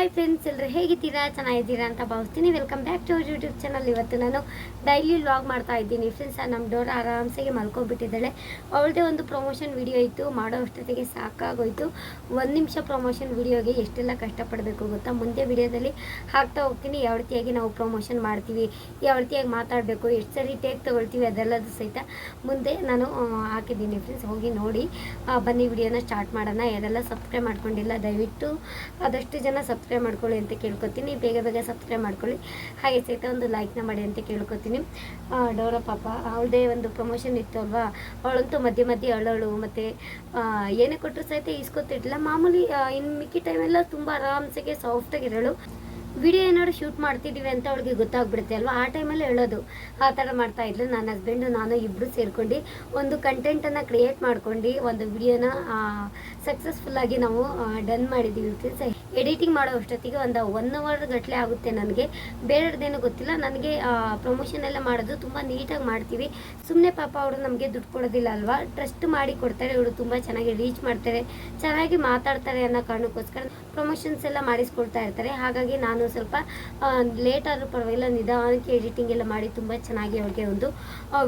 Hi friends ಎಲ್ಲರೂ ಹೇಗಿದ್ದೀರಾ? ಚೆನ್ನಾಗಿದ್ದೀರಾ ಅಂತ ಭಾವಿಸ್ತೀನಿ. Welcome back to our YouTube channel ಇವತ್ತು ನಾನು ಡೈಲಿ ವ್ಲಾಗ್ ಮಾಡ್ತಾ ಇದ್ದೀನಿ. ಫ್ರೆಂಡ್ಸ್ ನಮ್ಮ ಡೋರ್ ಆರಾಮ್ಸಾಗಿ ಮಲ್ಕೊಂಡ್ಬಿಟ್ಟಿದ್ದಾಳೆ. ಅವಳದೇ ಒಂದು ಪ್ರಮೋಷನ್ ವಿಡಿಯೋ ಇತ್ತು. ಮಾಡೋ ಅಷ್ಟೊತ್ತಿಗೆ ಸಾಕಾಗೋಯ್ತು. ಒಂದು ನಿಮಿಷ ಪ್ರಮೋಷನ್ ವಿಡಿಯೋಗೆ ಎಷ್ಟೆಲ್ಲ ಕಷ್ಟಪಡಬೇಕು ಗೊತ್ತಾ? ಮುಂದೆ ವಿಡಿಯೋದಲ್ಲಿ ಹಾಕ್ತಾ ಹೋಗ್ತೀನಿ. ಯಾವ ರೀತಿಯಾಗಿ ನಾವು ಪ್ರಮೋಷನ್ ಮಾಡ್ತೀವಿ, ಯಾವ ರೀತಿಯಾಗಿ ಮಾತಾಡಬೇಕು, ಎಷ್ಟು ಸರಿ ಟೇಕ್ ತೊಗೊಳ್ತೀವಿ ಅದೆಲ್ಲದೂ ಸಹಿತ ಮುಂದೆ ನಾನು ಹಾಕಿದ್ದೀನಿ. ಫ್ರೆಂಡ್ಸ್ ಹೋಗಿ ನೋಡಿ ಬನ್ನಿ ವಿಡಿಯೋನ ಸ್ಟಾರ್ಟ್ ಮಾಡೋಣ. ಯಾರೆಲ್ಲ ಸಬ್ಸ್ಕ್ರೈಬ್ ಮಾಡ್ಕೊಂಡಿಲ್ಲ, ದಯವಿಟ್ಟು ಆದಷ್ಟು ಜನ ಸಬ್ಸ್ಕ್ರೈಬ್ ಮಾಡ್ಕೊಳ್ಳಿ ಅಂತ ಕೇಳ್ಕೊತೀನಿ. ಬೇಗ ಬೇಗ ಸಬ್ಸ್ಕ್ರೈಬ್ ಮಾಡ್ಕೊಳ್ಳಿ. ಹಾಗೆ ಸಹಿತ ಒಂದು ಲೈಕ್ನ ಮಾಡಿ ಅಂತ ಕೇಳ್ಕೊತೀನಿ. ಡೋರಾ ಪಾಪ, ಅವಳದೇ ಒಂದು ಪ್ರಮೋಷನ್ ಇತ್ತು ಅಲ್ವಾ? ಅವಳಂತೂ ಮಧ್ಯೆ ಮಧ್ಯೆ ಅಳೋಳು. ಮತ್ತು ಏನೇ ಕೊಟ್ಟರು ಸಹಿತ ಇಸ್ಕೊತಿರ್ಲಿಲ್ಲ ಮಾಮೂಲಿ ಇನ್ನು ಮಿಕ್ಕಿ ಟೈಮೆಲ್ಲ ತುಂಬ ಆರಾಮ್ಸೆಗೆ ಸಾಫ್ಟಾಗಿರೋಳು ವಿಡಿಯೋ ಏನಾದ್ರು ಶೂಟ್ ಮಾಡ್ತಿದ್ದೀವಿ ಅಂತ ಅವಳಿಗೆ ಗೊತ್ತಾಗ್ಬಿಡುತ್ತೆ ಅಲ್ವಾ? ಆ ಟೈಮಲ್ಲಿ ಹೇಳೋದು. ಆ ಥರ ಮಾಡ್ತಾ ಇದ್ಲು. ನನ್ನ ಹಸ್ಬೆಂಡು ನಾನು ಇಬ್ಬರು ಸೇರ್ಕೊಂಡು ಒಂದು ಕಂಟೆಂಟನ್ನು ಕ್ರಿಯೇಟ್ ಮಾಡ್ಕೊಂಡು ಒಂದು ವಿಡಿಯೋನ ಸಕ್ಸಸ್ಫುಲ್ಲಾಗಿ ನಾವು ಡನ್ ಮಾಡಿದ್ದೀವಿ ಫ್ರೆಂಡ್ಸ್ ಎಡಿಟಿಂಗ್ ಮಾಡೋ ಅಷ್ಟೊತ್ತಿಗೆ ಒಂದು ಒನ್ ಅವರ್ ಗಟ್ಟಲೆ ಆಗುತ್ತೆ ನನಗೆ. ಬೇರೆದೇನು ಗೊತ್ತಿಲ್ಲ. ನನಗೆ ಪ್ರಮೋಷನ್ ಎಲ್ಲ ಮಾಡೋದು ತುಂಬ ನೀಟಾಗಿ ಮಾಡ್ತೀವಿ. ಸುಮ್ಮನೆ ಪಾಪ ಅವರು ನಮಗೆ ದುಡ್ಡು ಕೊಡೋದಿಲ್ಲ ಅಲ್ವಾ? ಟ್ರಸ್ಟ್ ಮಾಡಿ ಕೊಡ್ತಾರೆ. ಇವರು ತುಂಬ ಚೆನ್ನಾಗಿ ರೀಚ್ ಮಾಡ್ತಾರೆ. ಚೆನ್ನಾಗಿ ಮಾತಾಡ್ತಾರೆ ಅನ್ನೋ ಕಾರಣಕ್ಕೋಸ್ಕರ ಪ್ರಮೋಷನ್ಸ್ ಎಲ್ಲ ಮಾಡಿಸ್ಕೊಳ್ತಾ ಇರ್ತಾರೆ. ಹಾಗಾಗಿ ನಾನು ಸ್ವಲ್ಪ ಲೇಟ್ ಆದರೂ ಪರವಾಗಿಲ್ಲ. ನಿಧಾನಕ್ಕೆ ಎಡಿಟಿಂಗ್ ಎಲ್ಲ ಮಾಡಿ ತುಂಬ ಚೆನ್ನಾಗಿ ಅವ್ರಿಗೆ ಒಂದು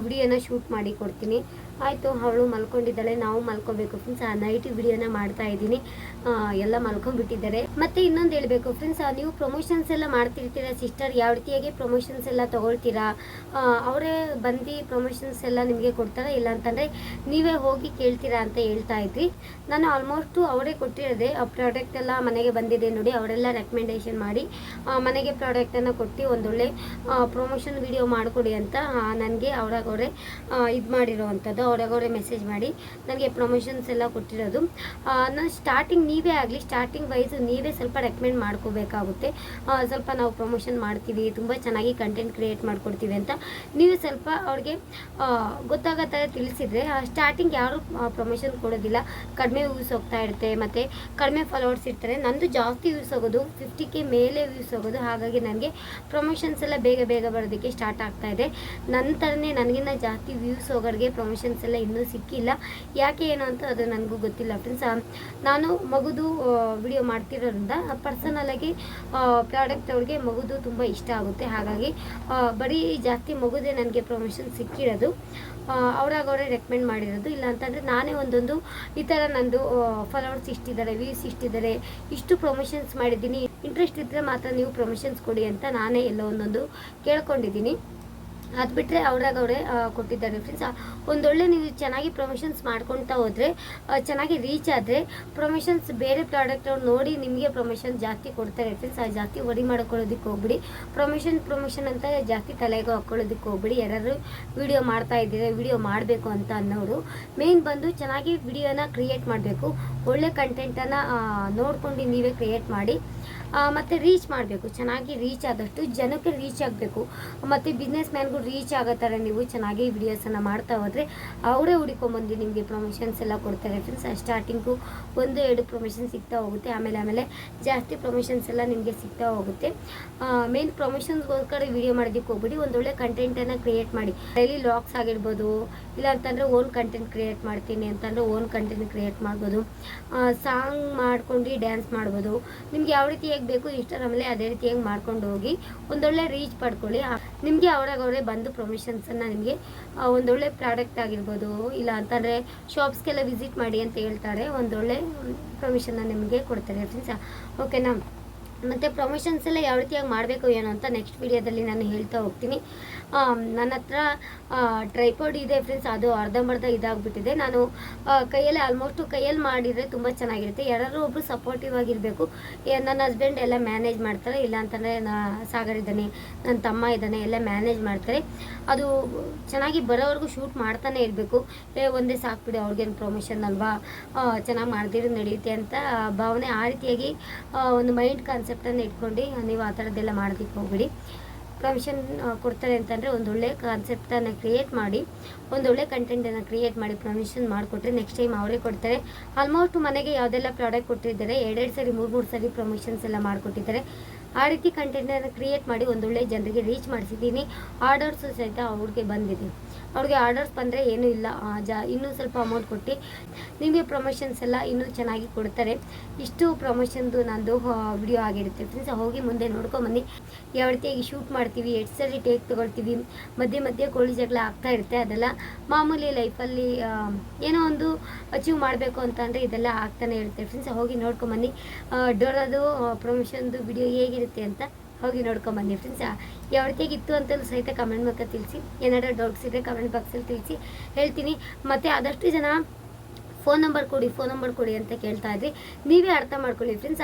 ವಿಡಿಯೋನ ಶೂಟ್ ಮಾಡಿ ಕೊಡ್ತೀನಿ. ಆಯಿತು, ಅವಳು ಮಲ್ಕೊಂಡಿದ್ದಾಳೆ, ನಾವು ಮಲ್ಕೋಬೇಕು. ಫ್ರೆಂಡ್ಸ್ ಆ ನೈಟ್ ವಿಡಿಯೋನ ಮಾಡ್ತಾ ಇದ್ದೀನಿ. ಎಲ್ಲ ಮಲ್ಕೊಂಡ್ಬಿಟ್ಟಿದ್ದಾರೆ. ಮತ್ತೆ ಇನ್ನೊಂದು ಹೇಳಬೇಕು. ಫ್ರೆಂಡ್ಸ್ ನೀವು ಪ್ರಮೋಷನ್ಸ್ ಎಲ್ಲ ಮಾಡ್ತಿರ್ತೀರಾ ಸಿಸ್ಟರ್ ಯಾವ ರೀತಿಯಾಗಿ ಪ್ರಮೋಷನ್ಸ್ ಎಲ್ಲ ತೊಗೊಳ್ತೀರಾ? ಅವರೇ ಬಂದು ಪ್ರಮೋಷನ್ಸ್ ಎಲ್ಲ ನಿಮಗೆ ಕೊಡ್ತಾರಾ ಇಲ್ಲ ಅಂತಂದರೆ, ನೀವೇ ಹೋಗಿ ಕೇಳ್ತೀರಾ ಅಂತ ಹೇಳ್ತಾ ಇದ್ರಿ ನಾನು ಆಲ್ಮೋಸ್ಟು ಅವರೇ ಕೊಟ್ಟಿರೋದೆ. ಆ ಪ್ರಾಡಕ್ಟ್ ಎಲ್ಲ ಮನೆಗೆ ಬಂದಿದೆ ನೋಡಿ, ಅವರೆಲ್ಲ ರೆಕಮೆಂಡೇಶನ್ ಮಾಡಿ ಮನೆಗೆ ಪ್ರಾಡಕ್ಟನ್ನು ಕೊಟ್ಟು ಒಂದೊಳ್ಳೆ ಪ್ರಮೋಷನ್ ವಿಡಿಯೋ ಮಾಡಿಕೊಡಿ ಅಂತ ನನಗೆ ಅವರಾಗವರೇ ಇದು ಮಾಡಿರೋವಂಥದ್ದು. ಅವರಾಗವರೇ ಮೆಸೇಜ್ ಮಾಡಿ ನನಗೆ ಪ್ರಮೋಷನ್ಸ್ ಎಲ್ಲ ಕೊಟ್ಟಿರೋದು. ನಾನು ಸ್ಟಾರ್ಟಿಂಗ್ ನೀವೇ ಆಗಲಿ ಸ್ಟಾರ್ಟಿಂಗ್ ವೈಸು ನೀವೇ ಸ್ವಲ್ಪ ರೆಕಮೆಂಡ್ ಮಾಡ್ಕೋಬೇಕಾಗುತ್ತೆ. ಸ್ವಲ್ಪ ನಾವು ಪ್ರಮೋಷನ್ ಮಾಡ್ತೀವಿ, ತುಂಬ ಚೆನ್ನಾಗಿ ಕಂಟೆಂಟ್ ಕ್ರಿಯೇಟ್ ಮಾಡ್ಕೊಡ್ತೀವಿ ಅಂತ ನೀವೇ ಸ್ವಲ್ಪ ಅವ್ರಿಗೆ ಗೊತ್ತಾಗೋ ಥರ ತಿಳಿಸಿದರೆ ಸ್ಟಾರ್ಟಿಂಗ್ ಯಾರು ಪ್ರಮೋಷನ್ ಕೊಡೋದಿಲ್ಲ. ಕಡಿಮೆ ವ್ಯೂಸ್ ಹೋಗ್ತಾ ಇರುತ್ತೆ, ಮತ್ತು ಕಡಿಮೆ ಫಾಲೋವರ್ಸ್ ಇರ್ತಾರೆ. ನಂದು ಜಾಸ್ತಿ ವ್ಯೂಸ್ ಹೋಗೋದು ಫಿಫ್ಟಿ ಕೆ ಮೇಲೆ ವ್ಯೂಸ್ ಹೋಗೋದು. ಹಾಗಾಗಿ ನನಗೆ ಪ್ರಮೋಷನ್ಸ್ ಎಲ್ಲ ಬೇಗ ಬೇಗ ಬರೋದಕ್ಕೆ ಸ್ಟಾರ್ಟ್ ಆಗ್ತಾ ಇದೆ. ನನ್ನ ಥರನೇ ನನಗಿನ್ನ ಜಾಸ್ತಿ ವ್ಯೂಸ್ ಹೋಗೋರಿಗೆ ಪ್ರಮೋಷನ್ಸ್ ಎಲ್ಲ ಇನ್ನೂ ಸಿಕ್ಕಿಲ್ಲ. ಯಾಕೆ ಏನು ಅಂತ ಅದು ನನಗೂ ಗೊತ್ತಿಲ್ಲ ಫ್ರೆಂಡ್ಸ್ ನಾನು ಮಗುದು ವಿಡಿಯೋ ಮಾಡ್ತಿರೋದ್ರಿಂದ ಪರ್ಸನಲಾಗಿ ಪ್ರಾಡಕ್ಟ್ ಅವ್ರಿಗೆ ಮಗುದು ತುಂಬ ಇಷ್ಟ ಆಗುತ್ತೆ. ಹಾಗಾಗಿ ಬರೀ ಜಾಸ್ತಿ ಮಗುದೇ ನನಗೆ ಪ್ರಮೋಷನ್ ಸಿಕ್ಕಿರೋದು. ಅವ್ರಾಗ ಅವರೇ ರೆಕಮೆಂಡ್ ಮಾಡಿರೋದು. ಇಲ್ಲ ಅಂತಂದರೆ ನಾನೇ ಒಂದೊಂದು ಈ ಥರ ನಂದು ಫಾಲೋವರ್ಸ್ ಇಷ್ಟಿದ್ದಾರೆ ವ್ಯೂಸ್ ಇಷ್ಟಿದ್ದಾರೆ, ಇಷ್ಟು ಪ್ರಮೋಷನ್ಸ್ ಮಾಡಿದ್ದೀನಿ. ಇಂಟ್ರೆಸ್ಟ್ ಇದ್ದರೆ ಮಾತ್ರ ನೀವು ಪ್ರಮೋಷನ್ಸ್ ಕೊಡಿ ಅಂತ ನಾನೇ ಎಲ್ಲ ಒಂದೊಂದು ಕೇಳ್ಕೊಂಡಿದ್ದೀನಿ. ಅದು ಬಿಟ್ಟರೆ ಅವ್ರಾಗ ಅವರೇ ಕೊಟ್ಟಿದ್ದಾರೆ ಫ್ರೆಂಡ್ಸ್ ಒಂದೊಳ್ಳೆ ನೀವು ಚೆನ್ನಾಗಿ ಪ್ರಮೋಷನ್ಸ್ ಮಾಡ್ಕೊಳ್ತಾ ಹೋದರೆ ಚೆನ್ನಾಗಿ ರೀಚ್ ಆದರೆ ಪ್ರಮೋಷನ್ಸ್ ಬೇರೆ ಪ್ರಾಡಕ್ಟ್ ಅವ್ರು ನೋಡಿ ನಿಮಗೆ ಪ್ರಮೋಷನ್ ಜಾಸ್ತಿ ಕೊಡ್ತಾರೆ ಫ್ರೆಂಡ್ಸ್ ಅದು ಜಾಸ್ತಿ ವರಿ ಮಾಡ್ಕೊಳ್ಳೋದಕ್ಕೆ ಹೋಗ್ಬಿಡಿ. ಪ್ರಮೋಷನ್ ಪ್ರಮೋಷನ್ ಅಂತ ಜಾಸ್ತಿ ತಲೆಗೆ ಹಾಕ್ಕೊಳ್ಳೋದಕ್ಕೆ ಹೋಗ್ಬಿಡಿ. ಯಾರು ವಿಡಿಯೋ ಮಾಡ್ತಾ ಇದ್ದೀರಾ ವಿಡಿಯೋ ಮಾಡಬೇಕು ಅಂತ ಅನ್ನೋರು ಮೇನ್ ಬಂದು ಚೆನ್ನಾಗಿ ವಿಡಿಯೋನ ಕ್ರಿಯೇಟ್ ಮಾಡಬೇಕು. ಒಳ್ಳೆ ಕಂಟೆಂಟನ್ನು ನೋಡ್ಕೊಂಡು ನೀವೇ ಕ್ರಿಯೇಟ್ ಮಾಡಿ. ಮತ್ತೆ ರೀಚ್ ಮಾಡಬೇಕು. ಚೆನ್ನಾಗಿ ರೀಚ್ ಆದಷ್ಟು ಜನಕ್ಕೆ ರೀಚ್ ಆಗಬೇಕು. ಮತ್ತು ಬಿಸ್ನೆಸ್ ಮ್ಯಾನ್ಗೂ ರೀಚ್ ಆಗೋ ಥರ ನೀವು ಚೆನ್ನಾಗಿ ವಿಡಿಯೋಸನ್ನು ಮಾಡ್ತಾ ಹೋದರೆ ಅವರೇ ಹುಡುಕೊಂಬಂದು ನಿಮಗೆ ಪ್ರಮೋಷನ್ಸ್ ಎಲ್ಲ ಕೊಡ್ತಾರೆ ಫ್ರೆಂಡ್ಸ್ ಸ್ಟಾರ್ಟಿಂಗು ಒಂದು, ಎರಡು ಪ್ರಮೋಷನ್ ಸಿಗ್ತಾ ಹೋಗುತ್ತೆ. ಆಮೇಲೆ ಆಮೇಲೆ ಜಾಸ್ತಿ ಪ್ರಮೋಷನ್ಸ್ ಎಲ್ಲ ನಿಮಗೆ ಸಿಗ್ತಾ ಹೋಗುತ್ತೆ. ಮೇನ್ ಪ್ರಮೋಷನ್ಸ್ಗೋಸ್ಕರ ವಿಡಿಯೋ ಮಾಡೋದಕ್ಕೆ ಹೋಗ್ಬಿಡಿ. ಒಂದೊಳ್ಳೆ ಕಂಟೆಂಟನ್ನು ಕ್ರಿಯೇಟ್ ಮಾಡಿ. ಡೈಲಿ ಲಾಗ್ಸ್ ಆಗಿರ್ಬೋದು, ಇಲ್ಲ ಅಂತಂದರೆ ಓನ್ ಕಂಟೆಂಟ್ ಕ್ರಿಯೇಟ್ ಮಾಡ್ತೀನಿ ಅಂತಂದರೆ ಓನ್ ಕಂಟೆಂಟ್ ಕ್ರಿಯೇಟ್ ಮಾಡ್ಬೋದು. ಸಾಂಗ್ ಮಾಡ್ಕೊಂಡು ಡ್ಯಾನ್ಸ್ ಮಾಡ್ಬೋದು. ನಿಮ್ಗೆ ಯಾವ ರೀತಿಯಾಗಿ ಬೇಕು ಇನ್ಸ್ಟಾಗ್ರಾಮಲ್ಲಿ ಅದೇ ರೀತಿಯಾಗಿ ಮಾಡ್ಕೊಂಡು ಹೋಗಿ ಒಂದೊಳ್ಳೆ ರೀಚ್ ಪಡ್ಕೊಳ್ಳಿ. ನಿಮಗೆ ಅವ್ರಾಗ ಅವರೇ ಬಂದು ಪ್ರೊಮಿಷನ್ಸನ್ನು ನಿಮಗೆ ಒಂದೊಳ್ಳೆ ಪ್ರಾಡಕ್ಟ್ ಆಗಿರ್ಬೋದು, ಇಲ್ಲ ಅಂತಂದರೆ ಶಾಪ್ಸ್ಗೆಲ್ಲ ವಿಸಿಟ್ ಮಾಡಿ ಅಂತ ಹೇಳ್ತಾರೆ, ಒಂದೊಳ್ಳೆ ಪ್ರೊಮಿಷನ್ನ ನಿಮಗೆ ಕೊಡ್ತಾರೆ. ಫ್ರೆಂಡ್ಸ್ ಓಕೆನಾ ಮತ್ತು ಪ್ರಮೋಷನ್ಸ್ ಎಲ್ಲ ಯಾವ ರೀತಿಯಾಗಿ ಮಾಡಬೇಕು ಏನೋ ಅಂತ ನೆಕ್ಸ್ಟ್ ವಿಡಿಯೋದಲ್ಲಿ ನಾನು ಹೇಳ್ತಾ ಹೋಗ್ತೀನಿ. ನನ್ನ ಹತ್ರ ಟ್ರೈಪಾಡ್ ಇದೆ ಫ್ರೆಂಡ್ಸ್ ಅದು ಅರ್ಧಂಬರ್ಧ ಇದಾಗ್ಬಿಟ್ಟಿದೆ. ನಾನು ಕೈಯಲ್ಲಿ ಆಲ್ಮೋಸ್ಟು ಕೈಯಲ್ಲಿ ಮಾಡಿದರೆ ತುಂಬ ಚೆನ್ನಾಗಿರುತ್ತೆ. ಯಾರಾದರೂ ಒಬ್ಬರು ಸಪೋರ್ಟಿವ್ ಆಗಿರಬೇಕು. ನನ್ನ ಹಸ್ಬೆಂಡ್ ಎಲ್ಲ ಮ್ಯಾನೇಜ್ ಮಾಡ್ತಾರೆ. ಇಲ್ಲ ಅಂತಂದರೆ ನಾ, ಸಾಗರ್ ಇದ್ದಾನೆ ನನ್ನ ತಮ್ಮ ಇದ್ದಾನೆ, ಎಲ್ಲ ಮ್ಯಾನೇಜ್ ಮಾಡ್ತಾರೆ. ಅದು ಚೆನ್ನಾಗಿ ಬರೋವರೆಗೂ ಶೂಟ್ ಮಾಡ್ತಾನೆ ಇರಬೇಕು. ಏ, ಒಂದೇ ಸಾಕ್ಬಿಡಿ ಅವ್ರಿಗೇನು ಪ್ರಮೋಷನ್ ಅಲ್ವಾ? ಚೆನ್ನಾಗಿ ಮಾಡ್ದಿರೋ ನಡೆಯುತ್ತೆ ಅಂತ ಭಾವನೆ ಆ ರೀತಿಯಾಗಿ ಒಂದು ಮೈಂಡ್ ಕಾನ್ಸೆಪ್ಟನ್ನು ಇಟ್ಕೊಂಡು ನೀವು ಆ ಥರದ್ದೆಲ್ಲ ಮಾಡೋದಕ್ಕೆ ಹೋಗಬೇಡಿ. ಕಮಿಷನ್ ಕೊಡ್ತಾರೆ ಅಂತಂದರೆ ಒಂದೊಳ್ಳೆ ಕಾನ್ಸೆಪ್ಟನ್ನು ಕ್ರಿಯೇಟ್ ಮಾಡಿ ಒಂದೊಳ್ಳೆ ಕಂಟೆಂಟನ್ನು ಕ್ರಿಯೇಟ್ ಮಾಡಿ ಪ್ರಮಿಷನ್ ಮಾಡಿಕೊಟ್ರೆ ನೆಕ್ಸ್ಟ್ ಟೈಮ್ ಅವರೇ ಕೊಡ್ತಾರೆ. ಆಲ್ಮೋಸ್ಟ್ ಮನೆಗೆ ಯಾವುದೆಲ್ಲ ಪ್ರಾಡಕ್ಟ್ ಕೊಟ್ಟಿದ್ದಾರೆ ಎರಡೆರಡು ಸರಿ, ಮೂರು ಮೂರು ಸರಿ ಪ್ರಮೋಷನ್ಸ್ ಎಲ್ಲ ಮಾಡಿಕೊಟ್ಟಿದ್ದಾರೆ. ಆ ರೀತಿ ಕಂಟೆಂಟನ್ನು ಕ್ರಿಯೇಟ್ ಮಾಡಿ ಒಂದೊಳ್ಳೆ ಜನರಿಗೆ ರೀಚ್ ಮಾಡಿಸಿದ್ದೀನಿ. ಆರ್ಡರ್ಸು ಸಹಿತ ಅವ್ರಿಗೆ ಬಂದಿದೆ. ಅವ್ರಿಗೆ ಆರ್ಡರ್ಸ್ ಬಂದರೆ ಏನೂ ಇಲ್ಲ. ಜ, ಇನ್ನೂ ಸ್ವಲ್ಪ ಅಮೌಂಟ್ ಕೊಟ್ಟು ನಿಮಗೆ ಪ್ರಮೋಷನ್ಸ್ ಎಲ್ಲ ಇನ್ನೂ ಚೆನ್ನಾಗಿ ಕೊಡ್ತಾರೆ. ಇಷ್ಟು ಪ್ರಮೋಷನ್ದು ನಂದು ವಿಡಿಯೋ ಆಗಿರುತ್ತೆ ಫ್ರೆಂಡ್ಸ್ ಹೋಗಿ ಮುಂದೆ ನೋಡ್ಕೊಂಬನ್ನಿ ಯಾವ ರೀತಿಯಾಗಿ ಶೂಟ್ ಮಾಡ್ತೀವಿ, ಎಷ್ಟು ಸರಿ ಟೇಕ್ ತೊಗೊಳ್ತೀವಿ. ಮಧ್ಯೆ ಮಧ್ಯೆ ಕೋಳಿ ಜಗಳ ಆಗ್ತಾ ಇರುತ್ತೆ ಅದೆಲ್ಲ. ಮಾಮೂಲಿ ಲೈಫಲ್ಲಿ ಏನೋ ಒಂದು ಅಚೀವ್ ಮಾಡಬೇಕು ಅಂತಂದರೆ ಇದೆಲ್ಲ ಆಗ್ತಾನೆ ಇರುತ್ತೆ ಫ್ರೆಂಡ್ಸ್ ಹೋಗಿ ನೋಡ್ಕೊಂಬನ್ನಿ ಡೋರದು ಪ್ರಮೋಷನ್ದು ವಿಡಿಯೋ ಹೇಗಿರುತ್ತೆ ಅಂತ. ಹೋಗಿ ನೋಡ್ಕೊಂಬನ್ನಿ ಫ್ರೆಂಡ್ಸ್ ಯಾವ ರೀತಿಯಾಗಿತ್ತು ಅಂತಲೂ ಸಹಿತ ಕಮೆಂಟ್ ಮೂಲಕ ತಿಳಿಸಿ. ಏನಾದರೂ ಡೌಟ್ಸ್ ಇದ್ದರೆ ಕಮೆಂಟ್ ಬಾಕ್ಸಲ್ಲಿ ತಿಳಿಸಿ. ಹೇಳ್ತೀನಿ. ಮತ್ತು ಆದಷ್ಟು ಜನ ಫೋನ್ ನಂಬರ್ ಕೊಡಿ ಫೋನ್ ನಂಬರ್ ಕೊಡಿ ಅಂತ ಕೇಳ್ತಾ ಇದ್ರಿ. ನೀವೇ ಅರ್ಥ ಮಾಡ್ಕೊಳ್ಳಿ ಫ್ರೆಂಡ್ಸ್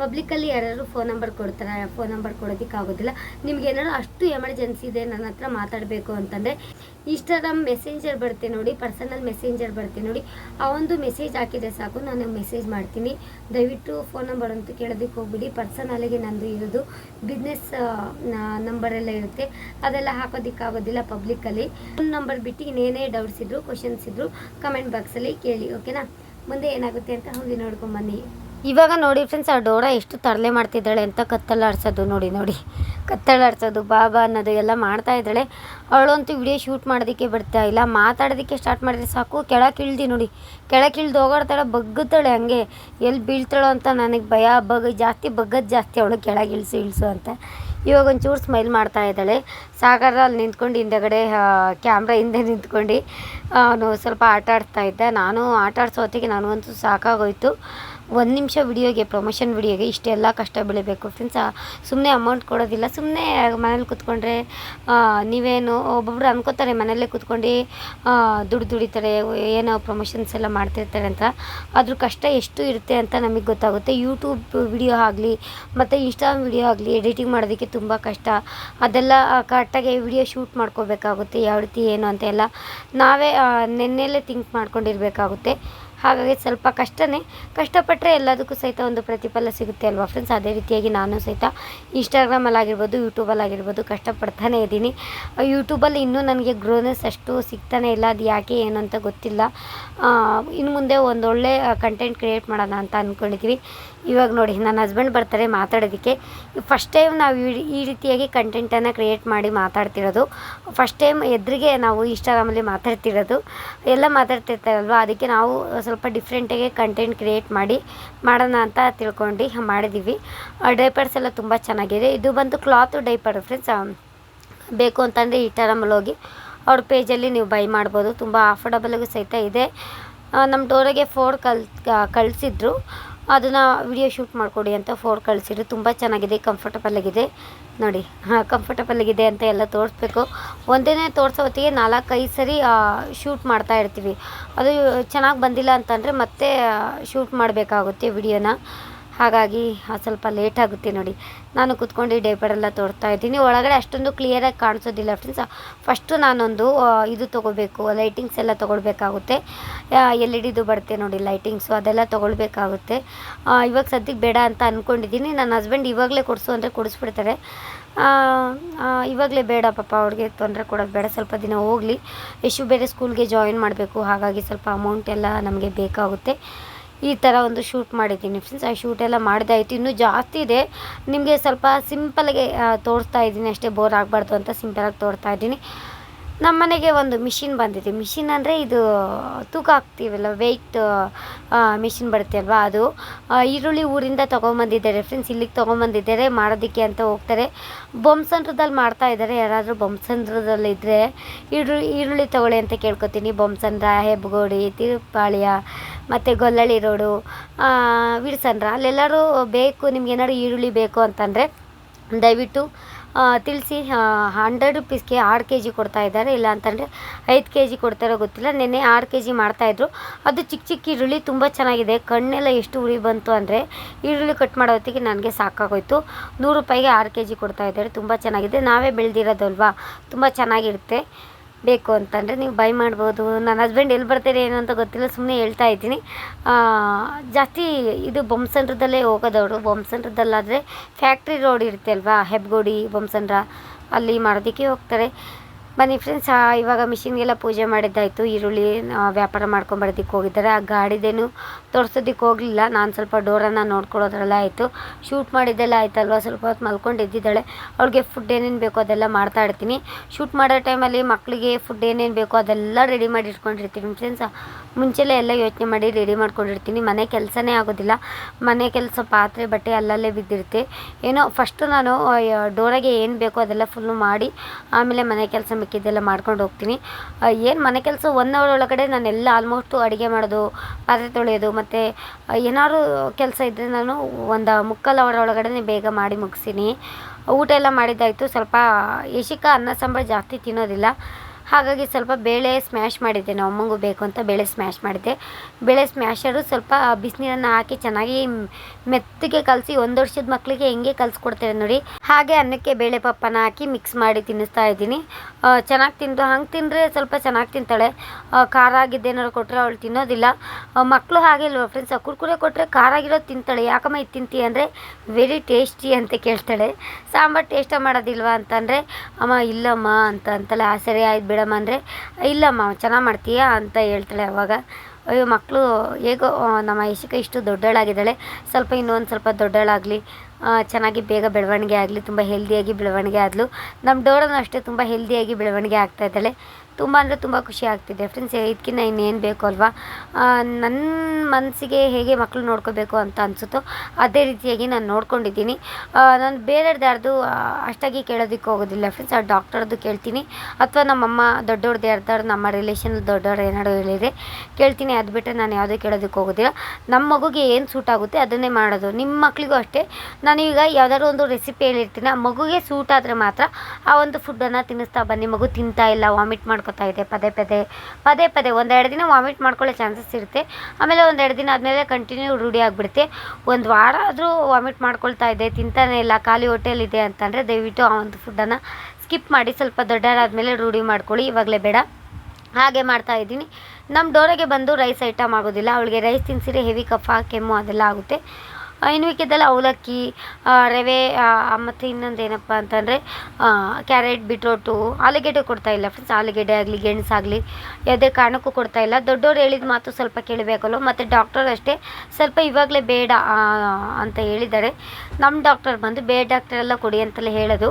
ಪಬ್ಲಿಕ್ಕಲ್ಲಿ ಯಾರು ಫೋನ್ ನಂಬರ್ ಕೊಡ್ತಾರೆ? ಫೋನ್ ನಂಬರ್ ಕೊಡೋದಕ್ಕಾಗೋದಿಲ್ಲ. ನಿಮ್ಗೆ ಏನಾದ್ರು ಅಷ್ಟು ಎಮರ್ಜೆನ್ಸಿ ಇದೆ ನನ್ನ ಹತ್ರ ಮಾತಾಡಬೇಕು ಅಂತಂದರೆ ಇನ್ಸ್ಟಾಗ್ರಾಮ್ ಮೆಸೆಂಜರ್ ಬರುತ್ತೆ ನೋಡಿ ಪರ್ಸನಲ್ ಮೆಸೇಂಜರ್ ಬರುತ್ತೆ ನೋಡಿ. ಆ ಒಂದು ಮೆಸೇಜ್ ಹಾಕಿದ್ರೆ ಸಾಕು, ನಾನು ಮೆಸೇಜ್ ಮಾಡ್ತೀನಿ. ದಯವಿಟ್ಟು ಫೋನ್ ನಂಬರ್ ಅಂತೂ ಕೇಳೋದಕ್ಕೆ ಹೋಗ್ಬಿಡಿ. ಪರ್ಸನಲಿಗೆ ನಂದು ಇರೋದು ಬಿಸ್ನೆಸ್ ನಂಬರೆಲ್ಲ ಇರುತ್ತೆ. ಅದೆಲ್ಲ ಹಾಕೋದಕ್ಕಾಗೋದಿಲ್ಲ ಪಬ್ಲಿಕ್ಕಲ್ಲಿ ಫೋನ್ ನಂಬರ್ ಬಿಟ್ಟು ಇನ್ನೇನೇ ಡೌಟ್ಸ್ ಇದ್ರು ಕ್ವಶನ್ಸ್ ಇದ್ರು ಕಮೆಂಟ್ ಬಾಕ್ಸಲ್ಲಿ ಕೇಳಿ ಓಕೆನಾ ಮುಂದೆ ಏನಾಗುತ್ತೆ ಅಂತ ಹೋಗಿ ನೋಡ್ಕೊಂಬನ್ನಿ ಇವಾಗ ನೋಡಿ ಫ್ರೆಂಡ್ಸ್ ಆ ಡೋರ ಎಷ್ಟು ತರಲೆ ಮಾಡ್ತಿದ್ದಾಳೆ ಅಂತ ಕತ್ತಲಾಡ್ಸೋದು ನೋಡಿ ನೋಡಿ. ಕತ್ತಲಾಡ್ಸೋದು, ಬಾಬಾ ಅನ್ನೋದು ಎಲ್ಲ ಮಾಡ್ತಾ ಇದ್ದಾಳೆ. ಅವಳಂತೂ ವಿಡಿಯೋ ಶೂಟ್ ಮಾಡೋದಕ್ಕೆ ಬಿಡ್ತಾ ಇಲ್ಲ. ಮಾತಾಡೋದಕ್ಕೆ ಸ್ಟಾರ್ಟ್ ಮಾಡಿದ್ರೆ ಸಾಕು. ಕೆಳಕ್ಕೆ ಇಳ್ದು ನೋಡಿ. ಕೆಳಕ್ಕೆ ಇಳ್ದು ಹೋಗಾಡ್ತಾಳೆ ಬಗ್ಗುತ್ತಾಳೆ ಹಂಗೆ. ಎಲ್ಲಿ ಬೀಳ್ತಾಳೋ ಅಂತ ನನಗೆ ಭಯ. ಬಗ್, ಜಾಸ್ತಿ ಬಗ್ಗದ್ ಜಾಸ್ತಿ ಅವಳು ಕೆಳಗೆ ಇಳಿಸು ಇಳಿಸು ಅಂತ. ಇವಾಗ ಒಂಚೂರು ಸ್ಮೈಲ್ ಮಾಡ್ತಾ ಇದ್ದಾಳೆ. ಸಾಗರ ಅಲ್ಲಿ ನಿಂತ್ಕೊಂಡು ಹಿಂದೆಗಡೆ ಕ್ಯಾಮ್ರಾ ಹಿಂದೆ ನಿಂತ್ಕೊಂಡು, ಅವನು ಸ್ವಲ್ಪ ಆಟ ಆಡ್ತಾ ಇದ್ದ. ನಾನು ಆಟ ಆಡ್ಸೋ ಹೊತ್ತಿಗೆ ನನಗಂತೂ ಸಾಕಾಗೋಯ್ತು. ಒಂದು ನಿಮಿಷ ವಿಡಿಯೋಗೆ ಪ್ರಮೋಷನ್ ವಿಡಿಯೋಗೆ ಇಷ್ಟೆಲ್ಲ ಕಷ್ಟ ಬೀಳಬೇಕು. ಫ್ರೆಂಡ್ಸ್ ಸುಮ್ಮನೆ ಅಮೌಂಟ್ ಕೊಡೋದಿಲ್ಲ. ಸುಮ್ಮನೆ ಮನೇಲಿ ಕೂತ್ಕೊಂಡ್ರೆ ನೀವೇನು, ಒಬ್ಬೊಬ್ರು ಅನ್ಕೋತಾರೆ ಮನೆಯಲ್ಲೇ ಕೂತ್ಕೊಂಡು ದುಡ್ಡು ದುಡಿತಾರೆ, ಏನೋ ಪ್ರಮೋಷನ್ಸ್ ಎಲ್ಲ ಮಾಡ್ತಿರ್ತಾರೆ ಅಂತ. ಅದ್ರ ಕಷ್ಟ ಎಷ್ಟು ಇರುತ್ತೆ ಅಂತ ನಮಗೆ ಗೊತ್ತಾಗುತ್ತೆ. ಯೂಟ್ಯೂಬ್ ವಿಡಿಯೋ ಆಗಲಿ, ಮತ್ತು ಇನ್ಸ್ಟಾಗ್ರಾಮ್ ವಿಡಿಯೋ ಆಗಲಿ ಎಡಿಟಿಂಗ್ ಮಾಡೋದಕ್ಕೆ ತುಂಬ ಕಷ್ಟ. ಅದೆಲ್ಲ ಕರೆಕ್ಟಾಗಿ ವಿಡಿಯೋ ಶೂಟ್ ಮಾಡ್ಕೋಬೇಕಾಗುತ್ತೆ, ಯಾವ ರೀತಿ, ಏನು ಅಂತ ಎಲ್ಲ ನಾವೇ ನೆನ್ನೆಲ್ಲೇ ಥಿಂಕ್ ಮಾಡ್ಕೊಂಡಿರ್ಬೇಕಾಗುತ್ತೆ. ಹಾಗಾಗಿ ಸ್ವಲ್ಪ ಕಷ್ಟನೇ. ಕಷ್ಟಪಟ್ಟರೆ ಎಲ್ಲದಕ್ಕೂ ಸಹಿತ ಒಂದು ಪ್ರತಿಫಲ ಸಿಗುತ್ತೆ ಅಲ್ವಾ ಫ್ರೆಂಡ್ಸ್ ಅದೇ ರೀತಿಯಾಗಿ ನಾನು ಸಹಿತ ಇನ್ಸ್ಟಾಗ್ರಾಮಲ್ಲಿ ಆಗಿರ್ಬೋದು ಯೂಟ್ಯೂಬಲ್ಲಿ ಆಗಿರ್ಬೋದು ಕಷ್ಟಪಡ್ತಾನೆ ಇದ್ದೀನಿ. ಯೂಟ್ಯೂಬಲ್ಲಿ ಇನ್ನೂ ನನಗೆ ಗ್ರೋನೆಸ್ ಅಷ್ಟು ಸಿಗ್ತಾನೆ ಇಲ್ಲ. ಅದು ಯಾಕೆ, ಏನು ಅಂತ ಗೊತ್ತಿಲ್ಲ. ಇನ್ನು ಮುಂದೆ ಒಂದೊಳ್ಳೆ ಕಂಟೆಂಟ್ ಕ್ರಿಯೇಟ್ ಮಾಡೋಣ ಅಂತ ಅಂದ್ಕೊಂಡಿದ್ದೀವಿ ಇವಾಗ ನೋಡಿ, ನನ್ನ ಹಸ್ಬೆಂಡ್ ಬರ್ತಾರೆ ಮಾತಾಡೋದಕ್ಕೆ. ಫಸ್ಟ್ ಟೈಮ್ ನಾವು ಈ- ಈ ರೀತಿಯಾಗಿ ಕಂಟೆಂಟನ್ನು ಕ್ರಿಯೇಟ್ ಮಾಡಿ ಮಾತಾಡ್ತಿರೋದು. ಫಸ್ಟ್ ಟೈಮ್ ಎದುರಿಗೆ ನಾವು ಇನ್ಸ್ಟಾಗ್ರಾಮಲ್ಲಿ ಮಾತಾಡ್ತಿರೋದು. ಎಲ್ಲ ಮಾತಾಡ್ತಿರ್ತಾರಲ್ವ? ಅದಕ್ಕೆ ನಾವು ಸ್ವಲ್ಪ ಡಿಫ್ರೆಂಟಾಗಿ ಕಂಟೆಂಟ್ ಕ್ರಿಯೇಟ್ ಮಾಡಿ ಮಾಡೋಣ ಅಂತ ತಿಳ್ಕೊಂಡು ಮಾಡಿದ್ದೀವಿ ಡೈಪರ್ಸ್ ಎಲ್ಲ ತುಂಬ ಚೆನ್ನಾಗಿದೆ. ಇದು ಬಂದು ಕ್ಲಾತು ಡೈಪರ್ ಫ್ರೆಂಡ್ಸ್ ಬೇಕು ಅಂತಂದರೆ ಇನ್ಸ್ಟಾಗ್ರಾಮಲ್ಲಿ ಹೋಗಿ ಅವ್ರ ಪೇಜಲ್ಲಿ ನೀವು ಬೈ ಮಾಡ್ಬೋದು. ತುಂಬ ಅಫೋರ್ಡಬಲ್ಗೂ ಸಹಿತ ಇದೆ. ನಮ್ಮ ಡೋರಿಗೆ ಫೋರ್ ಕಲ್ ಕಳಿಸಿದ್ರು. ಅದನ್ನು ವಿಡಿಯೋ ಶೂಟ್ ಮಾಡಿಕೊಡಿ ಅಂತ ಫೋರ್ ಕಳಿಸಿದ್ರು. ತುಂಬ ಚೆನ್ನಾಗಿದೆ ಕಂಫರ್ಟಬಲ್ ಆಗಿದೆ. ನೋಡಿ, ಹಾಂ ಕಂಫರ್ಟಬಲ್ ಆಗಿದೆ ಅಂತ ಎಲ್ಲ ತೋರಿಸ್ಬೇಕು. ಒಂದೇ ತೋರಿಸೋ ಹೊತ್ತಿಗೆ ನಾಲ್ಕೈದು ಸರಿ ಶೂಟ್ ಮಾಡ್ತಾ ಇರ್ತೀವಿ. ಅದು ಚೆನ್ನಾಗಿ ಬಂದಿಲ್ಲ ಅಂತಂದರೆ ಮತ್ತೆ ಶೂಟ್ ಮಾಡಬೇಕಾಗುತ್ತೆ ವಿಡಿಯೋನ ಹಾಗಾಗಿ ಸ್ವಲ್ಪ ಲೇಟ್ ಆಗುತ್ತೆ ನೋಡಿ. ನಾನು ಕೂತ್ಕೊಂಡು ಈ ಡೈಪರೆಲ್ಲ ತೋರ್ತಾ ಇದ್ದೀನಿ. ಒಳಗಡೆ ಅಷ್ಟೊಂದು ಕ್ಲಿಯರಾಗಿ ಕಾಣಿಸೋದಿಲ್ಲ ಫ್ರೆಂಡ್ಸ್ ಫಸ್ಟು ನಾನೊಂದು ಇದು ತೊಗೋಬೇಕು. ಲೈಟಿಂಗ್ಸ್ ಎಲ್ಲ ತೊಗೊಳ್ಬೇಕಾಗುತ್ತೆ. ಎಲ್ ಇ ಡಿದು ಬರುತ್ತೆ ನೋಡಿ ಲೈಟಿಂಗ್ಸು ಅದೆಲ್ಲ ತೊಗೊಳ್ಬೇಕಾಗುತ್ತೆ. ಇವಾಗ ಸದ್ಯಕ್ಕೆ ಬೇಡ ಅಂತ ಅಂದ್ಕೊಂಡಿದ್ದೀನಿ ನನ್ನ ಹಸ್ಬೆಂಡ್ ಇವಾಗಲೇ ಕೊಡಿಸು ಅಂದರೆ ಕೊಡಿಸ್ಬಿಡ್ತಾರೆ. ಇವಾಗಲೇ ಬೇಡ ಪಾಪ, ಅವ್ರಿಗೆ ತೊಂದರೆ ಕೊಡೋದು ಬೇಡ. ಸ್ವಲ್ಪ ದಿನ ಹೋಗಲಿ. ಯಶು ಬೇರೆ ಸ್ಕೂಲ್ಗೆ ಜಾಯಿನ್ ಮಾಡಬೇಕು. ಹಾಗಾಗಿ ಸ್ವಲ್ಪ ಅಮೌಂಟ್ ಎಲ್ಲ ನಮಗೆ ಬೇಕಾಗುತ್ತೆ. ಈ ಥರ ಒಂದು ಶೂಟ್ ಮಾಡಿದ್ದೀನಿ ಫ್ರೆಂಡ್ಸ್ ಆ ಶೂಟ್ ಎಲ್ಲ ಮಾಡಿದಾಯಿತು ಇನ್ನೂ ಜಾಸ್ತಿ ಇದೆ. ನಿಮಗೆ ಸ್ವಲ್ಪ ಸಿಂಪಲ್ಗೆ ತೋರಿಸ್ತಾ ಇದ್ದೀನಿ ಅಷ್ಟೇ. ಬೋರ್ ಆಗಬಾರ್ದು ಅಂತ ಸಿಂಪಲಾಗಿ ತೋರಿಸ್ತಾ ಇದ್ದೀನಿ. ನಮ್ಮ ಮನೆಗೆ ಒಂದು ಮಿಷಿನ್ ಬಂದಿದೆ. ಮಿಷಿನ್ ಅಂದರೆ ಇದು ತೂಕ ಹಾಕ್ತೀವಲ್ಲ ವೆಯ್ಟ್ ಮಿಷಿನ್ ಬರುತ್ತೆ ಅಲ್ವಾ ಅದು. ಈರುಳ್ಳಿ ಊರಿಂದ ತೊಗೊಂಬಂದಿದ್ದಾರೆ ಫ್ರೆಂಡ್ಸ್ ಇಲ್ಲಿಗೆ ತೊಗೊಂಬಂದಿದ್ದಾರೆ, ಮಾಡೋದಕ್ಕೆ ಅಂತ ಹೋಗ್ತಾರೆ. ಬೊಮ್ಸಂದ್ರದಲ್ಲಿ ಮಾಡ್ತಾ ಇದ್ದಾರೆ. ಯಾರಾದರೂ ಬೊಮ್ಮಸಂದ್ರದಲ್ಲಿದ್ದರೆ ಈರುಳ್ಳಿ ಈರುಳ್ಳಿ ತೊಗೊಳ್ಳಿ ಅಂತ ಕೇಳ್ಕೊತೀನಿ. ಬೊಮ್ಸಂದ್ರ ಹೆಬ್ಬಗೋಡಿ ತಿರುಪಾಳ್ಯ ಮತ್ತು ಗೊಲ್ಲಳ್ಳಿ ರೋಡು ವಿಡ್ಸಂದ್ರ ಅಲ್ಲೆಲ್ಲರೂ ಬೇಕು, ನಿಮ್ಗೆ ಏನಾದ್ರು ಈರುಳ್ಳಿ ಬೇಕು ಅಂತಂದರೆ ದಯವಿಟ್ಟು ತಿಳಿಸಿ ಹಂಡ್ರೆಡ್ ರುಪೀಸ್ಗೆ ಆರು ಕೆ ಜಿ ಕೊಡ್ತಾ ಇದ್ದಾರೆ. ಇಲ್ಲ ಅಂತಂದರೆ ಐದು ಕೆ ಜಿ ಕೊಡ್ತಾರೋ ಗೊತ್ತಿಲ್ಲ. ನಿನ್ನೆ ಆರು ಕೆ ಜಿ ಮಾಡ್ತಾಯಿದ್ರು ಅದು ಚಿಕ್ಕ ಚಿಕ್ಕ ಈರುಳ್ಳಿ ತುಂಬ ಚೆನ್ನಾಗಿದೆ. ಕಣ್ಣೆಲ್ಲ ಎಷ್ಟು ಉರಿ ಬಂತು ಅಂದರೆ ಈರುಳ್ಳಿ ಕಟ್ ಮಾಡೋ ಹೊತ್ತಿಗೆ ನನಗೆ ಸಾಕಾಗೋಯ್ತು. ನೂರು ರೂಪಾಯಿಗೆ ಆರು ಕೆ ಜಿ ಕೊಡ್ತಾ ಇದ್ದಾರೆ. ತುಂಬ ಚೆನ್ನಾಗಿದೆ. ನಾವೇ ಬೆಳೆದಿರೋದಲ್ವಾ? ತುಂಬ ಚೆನ್ನಾಗಿರುತ್ತೆ. ಬೇಕು ಅಂತಂದರೆ ನೀವು ಬೈ ಮಾಡ್ಬೋದು. ನನ್ನ ಹಸ್ಬೆಂಡ್ ಎಲ್ಲಿ ಬರ್ತಾರೆ ಏನು ಅಂತ ಗೊತ್ತಿಲ್ಲ ಸುಮ್ಮನೆ ಹೇಳ್ತಾ ಇದ್ದೀನಿ. ಜಾಸ್ತಿ ಇದು ಬೊಮ್ಸಂದ್ರದಲ್ಲೇ ಹೋಗೋದವರು. ಬೊಮ್ಸಂದ್ರದಲ್ಲಾದರೆ ಫ್ಯಾಕ್ಟ್ರಿ ರೋಡ್ ಇರುತ್ತೆ ಅಲ್ವಾ? ಹೆಬ್ಗೋಡಿ ಬೊಮ್ಸಂದ್ರ ಅಲ್ಲಿ ಮಾಡೋದಕ್ಕೆ ಹೋಗ್ತಾರೆ. ಬನ್ನಿ ಫ್ರೆಂಡ್ಸ್ ಇವಾಗ ಮಿಷಿನ್ಗೆಲ್ಲ ಪೂಜೆ ಮಾಡಿದ್ದಾಯಿತು. ಈರುಳ್ಳಿ ವ್ಯಾಪಾರ ಮಾಡ್ಕೊಂಬರೋದಕ್ಕೆ ಹೋಗಿದ್ದಾರೆ. ಆ ಗಾಡಿದೇನು ತೋರಿಸೋದಕ್ಕೆ ಹೋಗಲಿಲ್ಲ. ನಾನು ಸ್ವಲ್ಪ ಡೋರನ್ನು ನೋಡ್ಕೊಳ್ಳೋದ್ರಲ್ಲ ಆಯಿತು. ಶೂಟ್ ಮಾಡಿದ್ದೆಲ್ಲ ಆಯ್ತಲ್ವ? ಸ್ವಲ್ಪ ಹೊತ್ತು ಮಲ್ಕೊಂಡು ಇದ್ದಿದ್ದಾಳೆ ಅವ್ಳಿಗೆ ಫುಡ್ ಏನೇನು ಬೇಕೋ ಅದೆಲ್ಲ ಮಾಡ್ತಾ ಇರ್ತೀನಿ. ಶೂಟ್ ಮಾಡೋ ಟೈಮಲ್ಲಿ ಮಕ್ಕಳಿಗೆ ಫುಡ್ ಏನೇನು ಬೇಕೋ ಅದೆಲ್ಲ ರೆಡಿ ಮಾಡಿ ಇಟ್ಕೊಂಡಿರ್ತೀನಿ ಫ್ರೆಂಡ್ಸ್ ಮುಂಚೆಲೇ ಎಲ್ಲ ಯೋಚನೆ ಮಾಡಿ ರೆಡಿ ಮಾಡ್ಕೊಂಡಿರ್ತೀನಿ. ಮನೆ ಕೆಲಸನೇ ಆಗೋದಿಲ್ಲ. ಮನೆ ಕೆಲಸ ಪಾತ್ರೆ, ಬಟ್ಟೆ ಅಲ್ಲಲ್ಲೇ ಬಿದ್ದಿರುತ್ತೆ. ಏನೋ ಫಸ್ಟು ನಾನು ಡೋರಾಗೆ ಏನು ಬೇಕೋ ಅದೆಲ್ಲ ಫುಲ್ಲು ಮಾಡಿ ಆಮೇಲೆ ಮನೆ ಕೆಲಸ ಮಿಕ್ಕಿದ್ದೆಲ್ಲ ಮಾಡ್ಕೊಂಡು ಹೋಗ್ತೀನಿ. ಏನು ಮನೆ ಕೆಲಸ ಒನ್ ಅವರ್ ಒಳಗಡೆ ನಾನೆಲ್ಲ ಆಲ್ಮೋಸ್ಟು ಅಡುಗೆ ಮಾಡೋದು, ಪಾತ್ರೆ ತೊಳೆಯೋದು, ಮತ್ತು ಏನಾದ್ರು ಕೆಲಸ ಇದ್ದರೆ ನಾನು ಒಂದು ಮುಕ್ಕಾಲು ಅವರ್ ಒಳಗಡೆ ಬೇಗ ಮಾಡಿ ಮುಗಿಸ್ತೀನಿ. ಊಟ ಎಲ್ಲ ಮಾಡಿದ್ದಾಯಿತು. ಸ್ವಲ್ಪ ಯಶಿಕ ಅನ್ನ ಸಾಂಬಾರು ಜಾಸ್ತಿ ತಿನ್ನೋದಿಲ್ಲ. ಹಾಗಾಗಿ ಸ್ವಲ್ಪ ಬೇಳೆ ಸ್ಮ್ಯಾಶ್ ಮಾಡಿದ್ದೆ. ನಮ್ಮ ಅಮ್ಮಂಗೂ ಬೇಕು ಅಂತ ಬೇಳೆ ಸ್ಮ್ಯಾಶ್ ಮಾಡಿದ್ದೆ. ಬೇಳೆ ಸ್ಮ್ಯಾಶರು ಸ್ವಲ್ಪ ಬಿಸಿನೀರನ್ನು ಹಾಕಿ ಚೆನ್ನಾಗಿ ಮೆತ್ತಗೆ ಕಲಸಿ ಒಂದು ವರ್ಷದ ಮಕ್ಕಳಿಗೆ ಹೆಂಗೆ ಕಲಿಸ್ಕೊಡ್ತೇವೆ ನೋಡಿ. ಹಾಗೆ ಅನ್ನಕ್ಕೆ ಬೇಳೆ ಪಪ್ಪನ ಹಾಕಿ ಮಿಕ್ಸ್ ಮಾಡಿ ತಿನ್ನಿಸ್ತಾ ಇದ್ದೀನಿ. ಚೆನ್ನಾಗಿ ತಿಂದು ಹಂಗೆ ತಿಂದರೆ ಸ್ವಲ್ಪ ಚೆನ್ನಾಗಿ ತಿಂತಾಳೆ. ಖಾರ ಆಗಿದ್ದೇನಾದ್ರು ಕೊಟ್ಟರೆ ಅವಳು ತಿನ್ನೋದಿಲ್ಲ. ಮಕ್ಕಳು ಹಾಗೆ ಇಲ್ವ ಫ್ರೆಂಡ್ಸ್ ಕುರ್ಕುರೆ ಕೊಟ್ಟರೆ ಖಾರ ಆಗಿರೋದು ತಿಂತಾಳೆ. ಯಾಕಮ್ಮ ಇದು ತಿಂತೀಯ ಅಂದರೆ ವೆರಿ ಟೇಸ್ಟಿ ಅಂತ ಕೇಳ್ತಾಳೆ. ಸಾಂಬಾರು ಟೇಸ್ಟ ಮಾಡೋದಿಲ್ವ ಅಂತಂದರೆ, ಅಮ್ಮ, ಇಲ್ಲಮ್ಮ ಅಂತ ಅಂತಲೇ ಆ ಸರಿ ಆಯ್ತು ಬಿಡಮ್ಮ ಅಂದರೆ, ಇಲ್ಲಮ್ಮ, ಚೆನ್ನಾಗಿ ಮಾಡ್ತೀಯಾ ಅಂತ ಹೇಳ್ತಾಳೆ ಅವಾಗ. ಅಯ್ಯೋ ಮಕ್ಕಳು ಹೇಗೋ ನಮ್ಮ ಯಶಿಕ ಇಷ್ಟು ದೊಡ್ಡವಳಾಗಿದ್ದಾಳೆ. ಸ್ವಲ್ಪ ಇನ್ನೊಂದು ಸ್ವಲ್ಪ ದೊಡ್ಡಳಾಗಲಿ ಚೆನ್ನಾಗಿ ಬೇಗ ಬೆಳವಣಿಗೆ ಆಗಲಿ, ತುಂಬ ಹೆಲ್ದಿಯಾಗಿ ಬೆಳವಣಿಗೆ ಆದಳು ನಮ್ಮ ಡೋರನ್ನೂ ಅಷ್ಟೇ ತುಂಬ ಹೆಲ್ದಿಯಾಗಿ ಬೆಳವಣಿಗೆ ಆಗ್ತಾ ಇದ್ದಾಳೆ. ತುಂಬ ಅಂದರೆ ತುಂಬ ಖುಷಿ ಆಗ್ತಿದೆ. ಫ್ರೆಂಡ್ಸ್ ಇದಕ್ಕಿಂತ ಇನ್ನೇನು ಬೇಕು ಅಲ್ವಾ? ನನ್ನ ಮನಸ್ಸಿಗೆ ಹೇಗೆ ಮಕ್ಕಳು ನೋಡ್ಕೋಬೇಕು ಅಂತ ಅನಿಸುತ್ತೋ ಅದೇ ರೀತಿಯಾಗಿ ನಾನು ನೋಡ್ಕೊಂಡಿದ್ದೀನಿ. ನಾನು ಬೇರೆಯವ್ರದ್ದು ಯಾರ್ದು ಅಷ್ಟಾಗಿ ಕೇಳೋದಕ್ಕೆ ಹೋಗೋದಿಲ್ಲ. ಫ್ರೆಂಡ್ಸ್ ಆ ಡಾಕ್ಟರ್ದು ಕೇಳ್ತೀನಿ. ಅಥವಾ ನಮ್ಮಮ್ಮ ದೊಡ್ಡವ್ರದ್ದು ಯಾರ್ದಾರು, ನಮ್ಮ ರಿಲೇಷನ್ ದೊಡ್ಡವ್ರು ಏನಾದ್ರು ಹೇಳಿದರೆ ಕೇಳ್ತೀನಿ. ಅದು ಬಿಟ್ಟರೆ ನಾನು ಯಾವುದೇ ಕೇಳೋದಕ್ಕೆ ಹೋಗೋದಿಲ್ಲ. ನಮ್ಮ ಮಗುಗೆ ಏನು ಸೂಟ್ ಆಗುತ್ತೆ ಅದನ್ನೇ ಮಾಡೋದು. ನಿಮ್ಮ ಮಕ್ಕಳಿಗೂ ಅಷ್ಟೇ. ನಾನೀಗ ಯಾವ್ದಾದ್ರು ಒಂದು ರೆಸಿಪಿ ಹೇಳಿರ್ತೀನಿ. ಆ ಮಗುಗೆ ಸೂಟ್ ಆದರೆ ಮಾತ್ರ ಆ ಒಂದು ಫುಡ್ಡನ್ನು ತಿನ್ನಿಸ್ತಾ ಬನ್ನಿ. ಮಗು ತಿಂತಾ ಇಲ್ಲ ವಾಮಿಟ್ ಮಾಡ್ಕೊತಾ ಇದೆ ಪದೇ ಪದೇ ಪದೇ ಪದೇ ಒಂದೆರಡು ದಿನ ವಾಮಿಟ್ ಮಾಡ್ಕೊಳ್ಳೋ ಚಾನ್ಸಸ್ ಇರುತ್ತೆ. ಆಮೇಲೆ ಒಂದೆರಡು ದಿನ ಆದಮೇಲೆ ಕಂಟಿನ್ಯೂ ರೂಢಿ ಆಗಿಬಿಡುತ್ತೆ. ಒಂದು ವಾರ ಆದರೂ ವಾಮಿಟ್ ಮಾಡ್ಕೊಳ್ತಾ ಇದೆ, ತಿಂತಾನೆ ಇಲ್ಲ, ಖಾಲಿ ಹೊಟ್ಟೆಲಿದೆ ಅಂತಂದರೆ ದಯವಿಟ್ಟು ಆ ಒಂದು ಫುಡ್ಡನ್ನು ಸ್ಕಿಪ್ ಮಾಡಿ, ಸ್ವಲ್ಪ ದೊಡ್ಡದಾದಮೇಲೆ ರೂಢಿ ಮಾಡ್ಕೊಳ್ಳಿ. ಇವಾಗಲೇ ಬೇಡ. ಹಾಗೆ ಮಾಡ್ತಾ ಇದ್ದೀನಿ. ನಮ್ಮ ಡೋರೆಗೆ ಬಂದು ರೈಸ್ ಐಟಮ್ ಆಗೋದಿಲ್ಲ. ಅವಳಿಗೆ ರೈಸ್ ತಿನ್ಸಿದ್ರೆ ಹೆವಿ ಕಫ ಕೆಮ್ಮು ಅದೆಲ್ಲ ಆಗುತ್ತೆ. ಇನ್ನು ಮಿಕ್ಕಿದ್ದೆಲ್ಲ ಅವಲಕ್ಕಿ ರವೆ ಮತ್ತು ಇನ್ನೊಂದು ಏನಪ್ಪ ಅಂತಂದರೆ ಕ್ಯಾರೆಟ್, ಬೀಟ್ರೋಟು, ಆಲೂಗೆಡ್ಡೆ ಕೊಡ್ತಾ ಇಲ್ಲ ಫ್ರೆಂಡ್ಸ್ ಆಲೂಗೆಡ್ಡೆ ಆಗಲಿ ಗೆಣಸಾಗಲಿ ಯಾವುದೇ ಕಾರಣಕ್ಕೂ ಕೊಡ್ತಾ ಇಲ್ಲ. ದೊಡ್ಡವ್ರು ಹೇಳಿದ ಮಾತು ಸ್ವಲ್ಪ ಕೇಳಬೇಕಲ್ಲ ಮತ್ತು ಡಾಕ್ಟರ್ ಅಷ್ಟೇ ಸ್ವಲ್ಪ ಇವಾಗಲೇ ಬೇಡ ಅಂತ ಹೇಳಿದ್ದಾರೆ. ನಮ್ಮ ಡಾಕ್ಟರ್ ಬಂದು ಬೇರೆ ಡಾಕ್ಟರೆಲ್ಲ ಕೊಡಿ ಅಂತಲೇ ಹೇಳೋದು.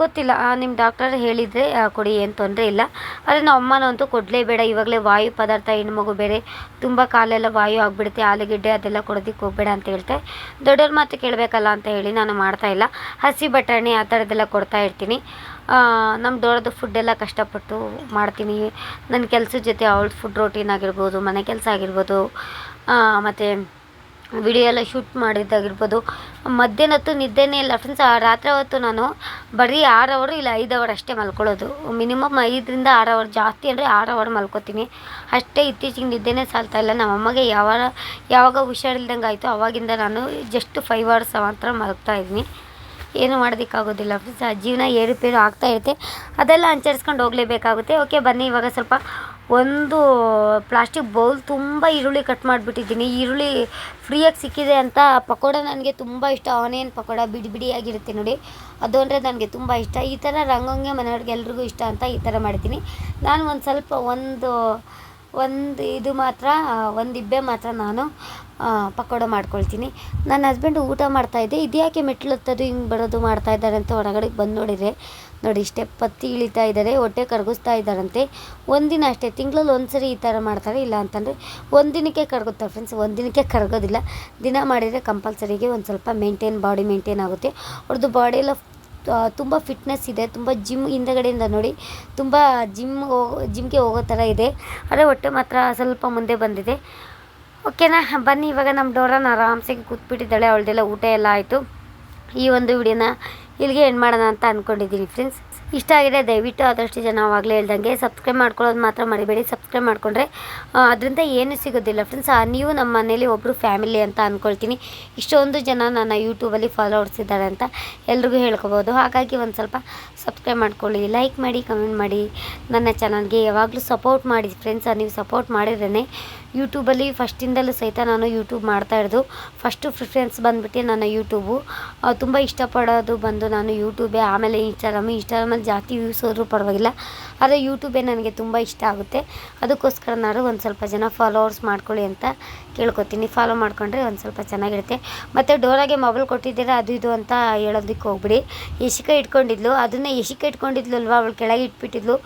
ಗೊತ್ತಿಲ್ಲ. ನಿಮ್ಮ ಡಾಕ್ಟರ್ ಹೇಳಿದರೆ ಕೊಡಿ, ಏನು ತೊಂದರೆ ಇಲ್ಲ. ಆದರೆ ನಮ್ಮ ಅಮ್ಮನಂತೂ ಕೊಡಲೇಬೇಡ ಇವಾಗಲೇ ವಾಯು ಪದಾರ್ಥ, ಹೆಣ್ಮಗು ಬೇರೆ, ತುಂಬ ಕಾಲೆಲ್ಲ ವಾಯು ಆಗಿಬಿಡುತ್ತೆ, ಆಲೂಗೆಡ್ಡೆ ಅದೆಲ್ಲ ಕೊಡೋದಕ್ಕೆ ಹೋಗಬೇಡ ಅಂತ ಹೇಳ್ತೆ. ದೊಡ್ಡವ್ರ ಮಾತು ಕೇಳಬೇಕಲ್ಲ ಅಂತ ಹೇಳಿ ನಾನು ಮಾಡ್ತಾ ಇಲ್ಲ. ಹಸಿ ಬಟಾಣಿ ಆ ಥರದ್ದೆಲ್ಲ ಕೊಡ್ತಾ ಇರ್ತೀನಿ. ನಮ್ಮ ದೊಡ್ಡದು ಫುಡ್ಡೆಲ್ಲ ಕಷ್ಟಪಟ್ಟು ಮಾಡ್ತೀನಿ. ನನ್ನ ಕೆಲಸದ ಜೊತೆ ಅವಳ ಫುಡ್ ರೋಟೀನ್ ಆಗಿರ್ಬೋದು, ಮನೆ ಕೆಲಸ ಆಗಿರ್ಬೋದು. ಮತ್ತು ವಿಡಿಯೋ ಎಲ್ಲ ಶೂಟ್ ಮಾಡಿದ್ದಾಗಿರ್ಬೋದು. ಮಧ್ಯಾಹ್ನ ಹೊತ್ತು, ನಿದ್ದೆನೇ ಇಲ್ಲ. ಫ್ರೆಂಡ್ಸ್ ಆ ರಾತ್ರಿ ಹೊತ್ತು ನಾನು ಬರೀ ಆರು ಅವರು ಇಲ್ಲ, ಐದು ಅವರ್ ಅಷ್ಟೇ ಮಲ್ಕೊಳ್ಳೋದು. ಮಿನಿಮಮ್ ಐದರಿಂದ ಆರು ಅವರ್ ಜಾಸ್ತಿ ಅಂದರೆ ಆರು ಅವರ್ ಮಲ್ಕೋತೀನಿ. ಅಷ್ಟೇ ಇತ್ತೀಚೆಗೆ ನಿದ್ದೆನೇ ಸಾಲ್ತಾ ಇಲ್ಲ. ನಮ್ಮ ಅಮ್ಮಗೆ ಯಾವಾಗ ಯಾವಾಗ ಹುಷಾರಿಲ್ದಂಗೆ ಆಯಿತು ಅವಾಗಿಂದ ನಾನು ಜಸ್ಟ್ ಫೈವ್ ಅವರ್ಸ್ ಮಾತ್ರ ಮಲಗ್ತಾ ಇದ್ದೀನಿ. ಏನು ಮಾಡೋದಕ್ಕಾಗೋದಿಲ್ಲ. ಫ್ರೆಂಡ್ಸ್ ಆ ಜೀವನ ಏರುಪೇರು ಆಗ್ತಾ ಇರುತ್ತೆ. ಅದೆಲ್ಲ ಅನುಸರಿಸ್ಕೊಂಡು ಹೋಗಲೇಬೇಕಾಗುತ್ತೆ. ಓಕೆ ಬನ್ನಿ, ಇವಾಗ ಸ್ವಲ್ಪ ಒಂದು ಪ್ಲಾಸ್ಟಿಕ್ ಬೌಲ್ ತುಂಬ ಈರುಳ್ಳಿ ಕಟ್ ಮಾಡಿಬಿಟ್ಟಿದ್ದೀನಿ. ಈರುಳ್ಳಿ ಫ್ರೀಯಾಗಿ ಸಿಕ್ಕಿದೆ ಅಂತ ಪಕೋಡ ನನಗೆ ತುಂಬ ಇಷ್ಟ. ಆನಿಯನ್ ಪಕೋಡ ಬಿಡಿ ಬಿಡಿಯಾಗಿರುತ್ತೆ ನೋಡಿ. ಅದು ಅಂದರೆ ನನಗೆ ತುಂಬ ಇಷ್ಟ. ಈ ಥರ ರಂಗೋಂಗೆ ಮನೆಯವ್ರಿಗೆ ಎಲ್ರಿಗೂ ಇಷ್ಟ ಅಂತ ಈ ಥರ ಮಾಡ್ತೀನಿ. ನಾನು ಒಂದು ಸ್ವಲ್ಪ ಒಂದು ಒಂದು ಇದು ಮಾತ್ರ, ಒಂದು ಇಬ್ಬೆ ಮಾತ್ರ ನಾನು ಪಕೋಡ ಮಾಡ್ಕೊಳ್ತೀನಿ. ನನ್ನ ಹಸ್ಬೆಂಡ್ ಊಟ ಮಾಡ್ತಾಯಿದ್ದೆ ಇದ್ಯಾಕೆ ಮೆಟ್ಲು ಹತ್ತೋದು ಹಿಂಗೆ ಬರೋದು ಮಾಡ್ತಾಯಿದ್ದಾರೆ ಅಂತ ಹೊರಗಡೆ ಬಂದು ನೋಡಿದರೆ. ನೋಡಿ, ಇಷ್ಟೇ ಪತ್ತಿ ಇಳಿತಾ ಇದ್ದಾರೆ, ಹೊಟ್ಟೆ ಕರಗಿಸ್ತಾ ಇದ್ದಾರಂತೆ. ಒಂದಿನ ಅಷ್ಟೇ, ತಿಂಗಳಲ್ಲಿ ಒಂದು ಸರಿ ಈ ಥರ ಮಾಡ್ತಾರೆ, ಇಲ್ಲ ಅಂತಂದರೆ ಒಂದಿನಕ್ಕೆ ಕರಗುತ್ತಾರೆ ಫ್ರೆಂಡ್ಸ್ ಒಂದಿನಕ್ಕೆ ಕರಗೋದಿಲ್ಲ. ದಿನ ಮಾಡಿದರೆ ಕಂಪಲ್ಸರಿಗೆ ಒಂದು ಸ್ವಲ್ಪ ಮೇಂಟೈನ್ ಬಾಡಿ ಮೇಂಟೈನ್ ಆಗುತ್ತೆ. ಅವ್ರದ್ದು ಬಾಡಿ ಎಲ್ಲ ತುಂಬ ಫಿಟ್ನೆಸ್ ಇದೆ, ತುಂಬ ಜಿಮ್ ಹಿಂದಗಡೆಯಿಂದ ನೋಡಿ, ತುಂಬ ಜಿಮ್ ಜಿಮ್ಗೆ ಹೋಗೋ ಥರ ಇದೆ. ಆದರೆ ಹೊಟ್ಟೆ ಮಾತ್ರ ಸ್ವಲ್ಪ ಮುಂದೆ ಬಂದಿದೆ. ಓಕೆನಾ ಬನ್ನಿ, ಇವಾಗ ನಮ್ಮ ಡೋರನ್ನ ಆರಾಮ್ಸೆ ಕೂತ್ಬಿಟ್ಟಿದ್ದಾಳೆ, ಅವಳದೆಲ್ಲ ಊಟ ಎಲ್ಲ ಆಯಿತು. ಈ ಒಂದು ವಿಡಿಯೋನ ಇಲ್ಲಿಗೆ ಏನು ಮಾಡೋಣ ಅಂತ ಅಂದ್ಕೊಂಡಿದ್ದೀನಿ ಫ್ರೆಂಡ್ಸ್ ಇಷ್ಟ ಆಗಿದೆ, ದಯವಿಟ್ಟು ಆದಷ್ಟು ಜನ ಆವಾಗಲೇ ಹೇಳ್ದಂಗೆ ಸಬ್ಸ್ಕ್ರೈಬ್ ಮಾಡ್ಕೊಳ್ಳೋದು ಮಾತ್ರ ಮರಿಬೇಡಿ. ಸಬ್ಸ್ಕ್ರೈಬ್ ಮಾಡಿಕೊಂಡ್ರೆ ಅದರಿಂದ ಏನು ಸಿಗೋದಿಲ್ಲ ಫ್ರೆಂಡ್ಸ್ ನೀವು ನಮ್ಮ ಮನೇಲಿ ಒಬ್ಬರು ಫ್ಯಾಮಿಲಿ ಅಂತ ಅಂದ್ಕೊಳ್ತೀನಿ ಇಷ್ಟೊಂದು ಜನ ನನ್ನ ಯೂಟ್ಯೂಬಲ್ಲಿ ಫಾಲೋವರ್ಸ್ ಇದ್ದಾರೆ ಅಂತ ಎಲ್ರಿಗೂ ಹೇಳ್ಕೊಬೋದು. ಹಾಗಾಗಿ ಒಂದು ಸ್ವಲ್ಪ ಸಬ್ಸ್ಕ್ರೈಬ್ ಮಾಡ್ಕೊಳ್ಳಿ. ಲೈಕ್ ಮಾಡಿ ಕಮೆಂಟ್ ಮಾಡಿ. ನನ್ನ ಚಾನಲ್ಗೆ ಯಾವಾಗಲೂ ಸಪೋರ್ಟ್ ಮಾಡಿ ಫ್ರೆಂಡ್ಸ್ ನೀವು ಸಪೋರ್ಟ್ ಮಾಡಿದ್ರೇ ಯೂಟ್ಯೂಬಲ್ಲಿ ಫಸ್ಟಿಂದಲೂ ಸಹಿತ ನಾನು ಯೂಟ್ಯೂಬ್ ಮಾಡ್ತಾ ಇರೋದು. ಫಸ್ಟು ಪ್ರಿಫರೆನ್ಸ್ ಬಂದುಬಿಟ್ಟು ನನ್ನ ಯೂಟ್ಯೂಬು. ತುಂಬ ಇಷ್ಟಪಡೋದು ಬಂದು ನಾನು ಯೂಟ್ಯೂಬೇ. ಆಮೇಲೆ ಇನ್ಸ್ಟಾಗ್ರಾಮು ಇನ್ಸ್ಟಾಗ್ರಾಮಲ್ಲಿ ಜಾಸ್ತಿ ವ್ಯೂಸ್ ಹೋದರೂ ಪರವಾಗಿಲ್ಲ. ಆದರೆ ಯೂಟ್ಯೂಬೇ ನನಗೆ ತುಂಬ ಇಷ್ಟ ಆಗುತ್ತೆ. ಅದಕ್ಕೋಸ್ಕರ ನಾನು ಒಂದು ಸ್ವಲ್ಪ ಜನ ಫಾಲೋವರ್ಸ್ ಮಾಡ್ಕೊಳ್ಳಿ ಅಂತ ಕೇಳ್ಕೊತೀನಿ. ಫಾಲೋ ಮಾಡ್ಕೊಂಡ್ರೆ ಒಂದು ಸ್ವಲ್ಪ ಚೆನ್ನಾಗಿರುತ್ತೆ. ಮತ್ತು ಡೋರಾಗೆ ಮೊಬೈಲ್ ಕೊಟ್ಟಿದ್ದೀರಾ, ಅದು ಇದು ಅಂತ ಹೇಳೋದಕ್ಕೆ ಹೋಗ್ಬಿಡಿ. ಯಶಿಕ ಇಟ್ಕೊಂಡಿದ್ಲು. ಅದನ್ನು ಯಶಿಕ ಇಟ್ಕೊಂಡಿದ್ಲು ಅಲ್ವಾ ಅವಳು ಕೆಳಗೆ ಇಟ್ಬಿಟ್ಟಿದ್ಲು.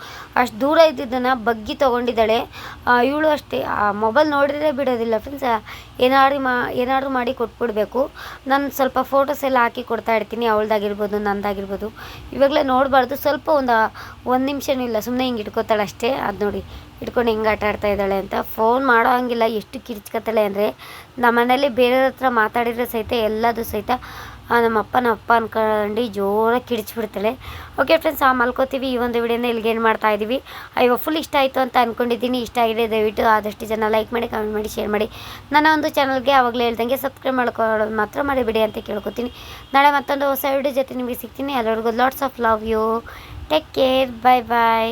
ಅಷ್ಟು ದೂರ ಇದ್ದಿದ್ದನ್ನು ಬಗ್ಗಿ ತೊಗೊಂಡಿದ್ದಾಳೆ. ಇವಳು ಅಷ್ಟೇ. ಆ ಮೊಬೈಲ್ ನೋಡಿದ್ರೆ ಬಿಡೋದಿಲ್ಲ ಫ್ರೆಂಡ್ಸ್ ಏನಾದ್ರೂ ಮಾ, ಏನಾದರೂ ಮಾಡಿ ಕೊಟ್ಬಿಡ್ಬೇಕು. ನಾನು ಸ್ವಲ್ಪ ಫೋಟೋಸ್ ಎಲ್ಲ ಹಾಕಿ ಕೊಡ್ತಾ ಇರ್ತೀನಿ, ಅವಳದಾಗಿರ್ಬೋದು, ನಂದಾಗಿರ್ಬೋದು. ಇವಾಗಲೇ ನೋಡಬಾರ್ದು, ಸ್ವಲ್ಪ ಒಂದು ಒಂದು ನಿಮಿಷನೂ ಇಲ್ಲ ಸುಮ್ಮನೆ ಹಿಂಗೆ ಇಟ್ಕೋತಾಳೆ ಅಷ್ಟೇ. ಅದು ನೋಡಿ, ಇಟ್ಕೊಂಡು ಹೆಂಗೆ ಆಟ ಆಡ್ತಾ ಇದ್ದಾಳೆ ಅಂತ. ಫೋನ್ ಮಾಡೋ ಹಂಗಿಲ್ಲ, ಎಷ್ಟು ಕಿರ್ಚ್ಕೊತಾಳೆ ಅಂದರೆ ನಮ್ಮ ಮನೇಲಿ ಬೇರೆಯವ್ರ ಹತ್ರ ಮಾತಾಡಿದ್ರೆ ಸಹಿತ ಎಲ್ಲದೂ ಸಹಿತ ಆ, ನಮ್ಮ ಅಪ್ಪ ನಮ್ಮ ಅಪ್ಪ ಅನ್ಕೊಂಡು ಜೋರಾಗಿ ಕಿಡಿಚ್ಬಿಡ್ತಾಳೆ. ಓಕೆ ಫ್ರೆಂಡ್ಸ್ ಆ ಮಲ್ಕೋತೀವಿ. ಈ ಒಂದು ವಿಡಿಯೋನ ಇಲ್ಲಿಗೆ ಏನು ಮಾಡ್ತಾ ಇದ್ದೀವಿ ಅಯ್ಯೋ ಫುಲ್ ಇಷ್ಟ ಆಯಿತು ಅಂತ ಅಂದ್ಕೊಂಡಿದ್ದೀನಿ ಇಷ್ಟ ಆಗಿದೆ ದಯವಿಟ್ಟು ಆದಷ್ಟು ಜನ ಲೈಕ್ ಮಾಡಿ ಕಮೆಂಟ್ ಮಾಡಿ ಶೇರ್ ಮಾಡಿ. ನನ್ನ ಒಂದು ಚಾನಲ್ಗೆ ಆವಾಗಲೇ ಹೇಳ್ದಂಗೆ ಸಬ್ಸ್ಕ್ರೈಬ್ ಮಾಡ್ಕೊಳ್ಳೋದು ಮಾತ್ರ ಮಾಡಿಬಿಡಿ ಅಂತ ಕೇಳ್ಕೊತೀನಿ. ನಾಳೆ ಮತ್ತೊಂದು ಹೊಸ ವಿಡಿಯೋ ಜೊತೆ ನಿಮಗೆ ಸಿಗ್ತೀನಿ. ಎಲ್ಲರಿಗೂ lots of love you take care bye bye